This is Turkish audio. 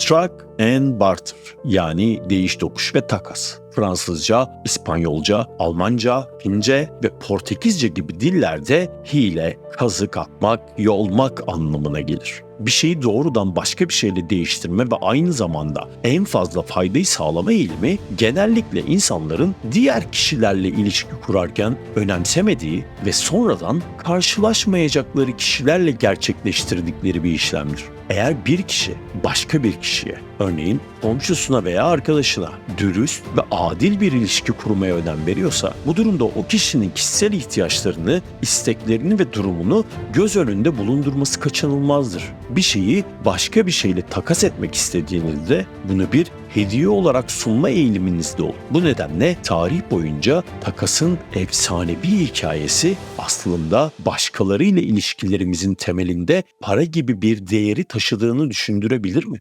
Truck and barter yani değiş tokuş ve takas. Fransızca, İspanyolca, Almanca, Fince ve Portekizce gibi dillerde hile, kazık atmak, yolmak anlamına gelir. Bir şeyi doğrudan başka bir şeyle değiştirme ve aynı zamanda en fazla faydayı sağlama eğilimi genellikle insanların diğer kişilerle ilişki kurarken önemsemediği ve sonradan karşılaşmayacakları kişilerle gerçekleştirdikleri bir işlemdir. Eğer bir kişi başka bir kişiye, örneğin komşusuna veya arkadaşına dürüst ve adil bir ilişki kurmaya önem veriyorsa, bu durumda o kişinin kişisel ihtiyaçlarını, isteklerini ve durumunu göz önünde bulundurması kaçınılmazdır. Bir şeyi başka bir şeyle takas etmek istediğinizde bunu bir hediye olarak sunma eğiliminizde olur. Bu nedenle tarih boyunca takasın efsanevi hikayesi aslında başkalarıyla ilişkilerimizin temelinde para gibi bir değeri taşıdığını düşündürebilir mi?